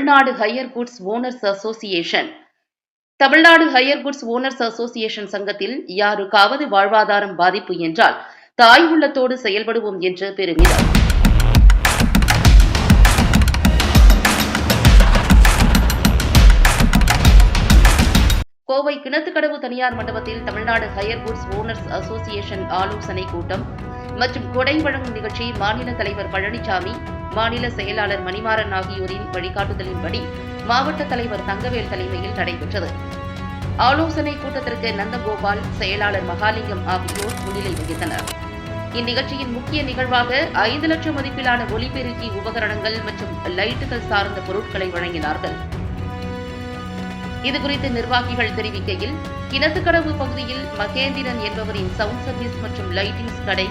Tamil Nadu hire goods owners association Tamil Nadu hire goods owners association சங்கத்தில் யாருக்காவது வாழ்வாதாரம் பாதிப்பு என்றால் தாய் உள்ளத்தோடு செயல்படுவோம் என்று பெருமிதம். கோவை கிணத்துக்கடவு தனியார் மண்டபத்தில் Tamil Nadu hire goods owners association ஆலோசனை கூட்டம் மற்றும் கொடை வழங்கும் நிகழ்ச்சி மாநில தலைவர் பழனிசாமி மாநில செயலாளர் மணிமாறன் ஆகியோரின் வழிகாட்டுதலின்படி மாவட்ட தலைவர் தங்கவேல் தலைமையில் நடைபெற்றது. ஆலோசனை கூட்டத்திற்கு நந்தகோபால் செயலாளர் மகாலிங்கம் ஆகியோர் முன்னிலை வகித்தனர். இந்நிகழ்ச்சியின் முக்கிய நிகழ்வாக ஐந்து லட்சம் மதிப்பிலான ஒலிபெருக்கி உபகரணங்கள் மற்றும் லைட்டுகள் சார்ந்த பொருட்களை வழங்கினார்கள். இதுகுறித்து நிர்வாகிகள் தெரிவிக்கையில் கிணத்துக்கடவு பகுதியில் மகேந்திரன் என்பவரின் சவுண்ட் சர்வீஸ் மற்றும் லைட்டிங்ஸ் கடை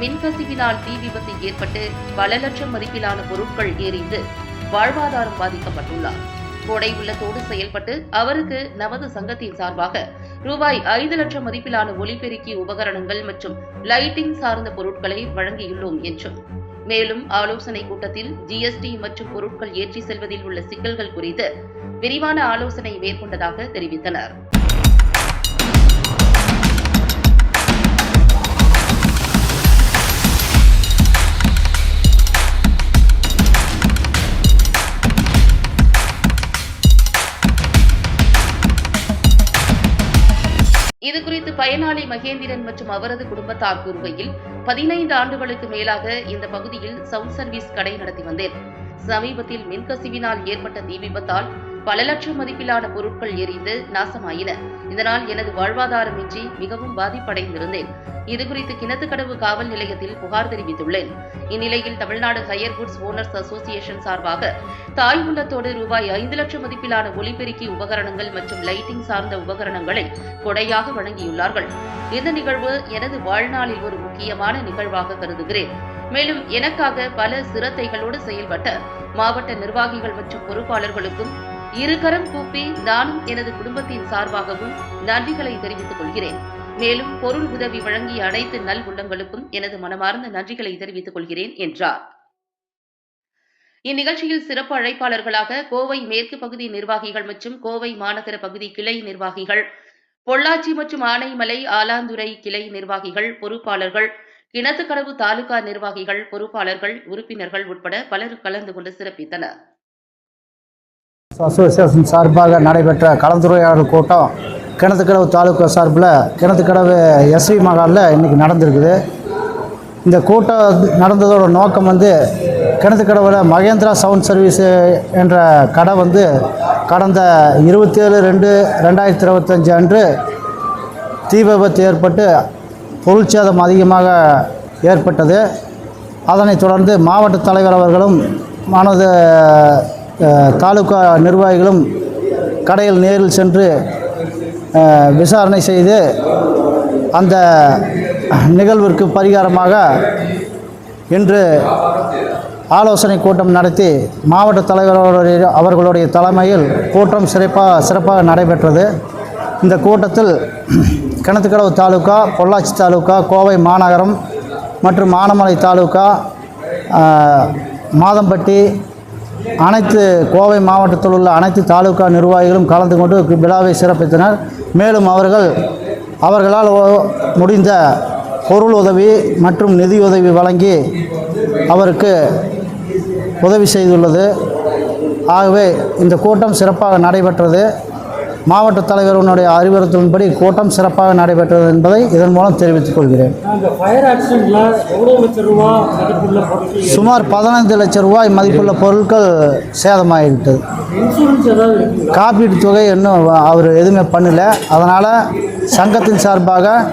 மின்கசிவினால் தீ விபத்து ஏற்பட்டு பல லட்சம் மதிப்பிலான பொருட்கள் எரிந்து வாழ்வாதாரம் பாதிக்கப்பட்டுள்ளார். கோடை உள்ளத்தோடு செயல்பட்டு அவருக்கு நமது சங்கத்தின் சார்பாக ரூபாய் ஐந்து லட்சம் மதிப்பிலான ஒலிபெருக்கி உபகரணங்கள் மற்றும் லைட்டிங் சார்ந்த பொருட்களை வழங்கியுள்ளோம் என்றும். மேலும் ஆலோசனை கூட்டத்தில் ஜிஎஸ்டி மற்றும் பொருட்கள் ஏற்றி செல்வதில் உள்ள சிக்கல்கள் குறித்து விரிவான ஆலோசனை மேற்கொண்டதாக தெரிவித்தனர். பயனாளி மகேந்திரன் மற்றும் அவரது குடும்பத்தார் கூறுகையில் பதினைந்து ஆண்டுகளுக்கு மேலாக இந்த பகுதியில் சவுண்ட் சர்வீஸ் கடை நடத்தி வந்தேன். சமீபத்தில் மின்கசிவினால் ஏற்பட்ட தீ விபத்தால் பல லட்சம் மதிப்பிலான பொருட்கள் எரிந்து நாசமாயின. இதனால் எனது வாழ்வாதாரமின்றி மிகவும் பாதிப்படைந்திருந்தேன். இதுகுறித்து கிணத்துக்கடவு காவல் நிலையத்தில் புகார் தெரிவித்துள்ளேன். இந்நிலையில் Tamil Nadu hire goods owners association சார்பாக தாய் உள்ளத்தோடு ரூபாய் ஐந்து லட்சம் மதிப்பிலான ஒலிபெருக்கி உபகரணங்கள் மற்றும் லைட்டிங் சார்ந்த உபகரணங்களை கொடையாக வழங்கியுள்ளார்கள். இந்த நிகழ்வு எனது வாழ்நாளில் ஒரு முக்கியமான நிகழ்வாக கருதுகிறேன். மேலும் எனக்காக பல சிரத்தைகளோடு செயல்பட்ட மாவட்ட நிர்வாகிகள் மற்றும் பொறுப்பாளர்களுக்கும் இருகரம் கூப்பி நானும் எனது குடும்பத்தின் சார்பாகவும் நன்றிகளை தெரிவித்துக் கொள்கிறேன். மேலும் பொருள் உதவி வழங்கிய அனைத்து நல் உள்ளங்களுக்கும் எனது மனமார்ந்த நன்றிகளை தெரிவித்துக் கொள்கிறேன் என்றார். இந்நிகழ்ச்சியில் சிறப்பு அழைப்பாளர்களாக கோவை மேற்கு பகுதி நிர்வாகிகள் மற்றும் கோவை மாநகர பகுதி கிளை நிர்வாகிகள் பொள்ளாச்சி மற்றும் ஆனைமலை ஆலாந்துறை கிளை நிர்வாகிகள் பொறுப்பாளர்கள் கிணத்துக்கடவு தாலுகா நிர்வாகிகள் பொறுப்பாளர்கள் உறுப்பினர்கள் உட்பட பலர் கலந்து கொண்டு சிறப்பித்தனர். அசோசியேஷன் சார்பாக நடைபெற்ற கலந்துரையாடல் கூட்டம் கிணத்துக்கடவு தாலுக்கா சார்பில் கிணத்துக்கடவு எஸ்வி மகாலில் இன்றைக்கி நடந்திருக்குது. இந்த கூட்டம் நடந்ததோட நோக்கம் வந்து கிணத்துக்கடவில் மகேந்திரா சவுண்ட் சர்வீஸ் என்ற கடை வந்து கடந்த இருபத்தேழு ரெண்டு ரெண்டாயிரத்தி இருபத்தஞ்சு அன்று தீ விபத்து ஏற்பட்டு பொருட்சேதம் அதிகமாக ஏற்பட்டது. அதனைத் தொடர்ந்து மாவட்ட தலைவர் அவர்களும் மனது தாலுகா நிர்வாகிகளும் கடையில் நேரில் சென்று விசாரணை செய்து அந்த நிகழ்விற்கு பரிகாரமாக இன்று ஆலோசனை கூட்டம் நடத்தி மாவட்ட தலைவர்களுடைய அவர்களுடைய தலைமையில் கூட்டம் சிறப்பாக சிறப்பாக நடைபெற்றது. இந்த கூட்டத்தில் கிணத்துக்கடவு தாலுகா பொள்ளாச்சி தாலுகா கோவை மாநகரம் மற்றும் மானமலை தாலுகா மாதம்பட்டி அனைத்து கோவை மாவட்டத்தில் உள்ள அனைத்து தாலுகா நிர்வாகிகளும் கலந்து கொண்டு விழாவை சிறப்பித்தனர். மேலும் அவர்கள் அவர்களால் முடிந்த பொருள் உதவி மற்றும் நிதியுதவி வழங்கி அவருக்கு உதவி செய்துள்ளது. ஆகவே இந்த கூட்டம் சிறப்பாக நடைபெற்றது. மாவட்ட தலைவருடைய அறிவுறுத்தலின்படி கூட்டம் சிறப்பாக நடைபெற்றது என்பதை இதன் மூலம் தெரிவித்துக் கொள்கிறேன். சுமார் பதினைந்து லட்சம் ரூபாய் மதிப்புள்ள பொருட்கள் சேதமாகிவிட்டது. இன்சூரன்ஸ் ஏதாவது இருக்குங்களா? காப்பீட்டு தொகை இன்னும் அவர் எதுவுமே பண்ணல. அதனால் சங்கத்தின் சார்பாக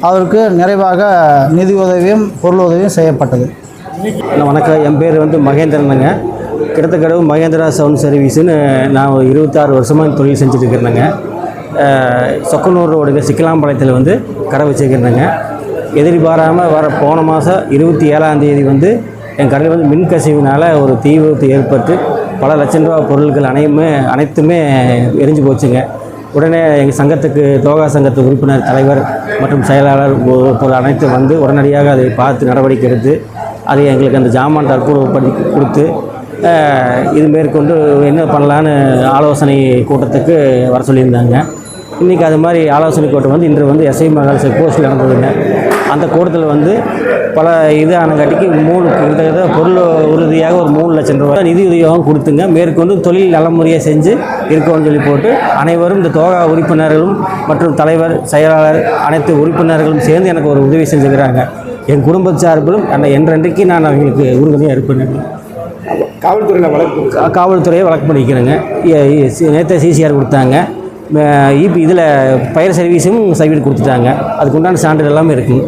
அவருக்கு நிறைவாக நிதி உதவியும் பொருள் உதவியும் செய்யப்பட்டது. வணக்கம். என் பேர் வந்து மகேந்திரனுங்க கிடத்தக்கடவு மகேந்திரா சவுண்ட் சர்வீஸுன்னு நான் ஒரு இருபத்தாறு வருஷமாக தொழில் செஞ்சுட்டு இருக்கிறேங்க சொக்கனூர் ரோடுங்க சிக்கலாம்பாளையத்தில் வந்து கடை வச்சுருக்கிறேங்க எதிர்பாராமல் வர போன மாதம் இருபத்தி ஏழாம் தேதி வந்து என் கடையில் வந்து மின்கசிவினால் ஒரு தீ விபத்து ஏற்பட்டு பல லட்சம் ரூபா பொருட்கள் அனைத்துமே அனைத்துமே எரிஞ்சு போச்சுங்க. உடனே எங்கள் சங்கத்துக்கு தோகா சங்கத்து உறுப்பினர் தலைவர் மற்றும் செயலாளர் ஒ- அனைத்து அனைத்தும் வந்து உடனடியாக அதை பார்த்து நடவடிக்கை எடுத்து அதை எங்களுக்கு அந்த ஜாமான் தற்போது பண்ணி கொடுத்து இது மேற்கொண்டு என்ன பண்ணலான்னு ஆலோசனை கூட்டத்துக்கு வர சொல்லியிருந்தாங்க. இன்றைக்கி அது மாதிரி ஆலோசனை கூட்டம் வந்து இன்று வந்து எஸ்ஐ மகள் போஸ்ட்டில் நடந்ததுங்க. அந்த கூட்டத்தில் வந்து பல இது ஆனங்காட்டிக்கு மூணு கிட்டத்தட்ட பொருள் உறுதியாக ஒரு மூணு லட்சம் ரூபாய் நிதி உதவியாகவும் கொடுத்துங்க. மேற்கொண்டு தொழில் நல்ல முறையாக செஞ்சு இருக்கோம்னு சொல்லி போட்டு அனைவரும் இந்த தோகா உறுப்பினர்களும் மற்றும் தலைவர் செயலாளர் அனைத்து உறுப்பினர்களும் சேர்ந்து எனக்கு ஒரு உதவி செஞ்சுக்கிறாங்க. என் குடும்ப சார்பிலும் அந்த என்றென்றைக்கு நான் அவங்களுக்கு உறுதுணையாக இருப்பேன். காவல்துறையில் வழக்கு காவல்துறையை வழக்கு பண்ணிக்கிறேங்க. நேற்று சிசிஆர் கொடுத்தாங்க. இபி இதில் பயிர் சர்வீஸும் சர்வீஸ் கொடுத்துட்டாங்க. அதுக்கு உண்டான சான்றிதழ் எல்லாமே இருக்குது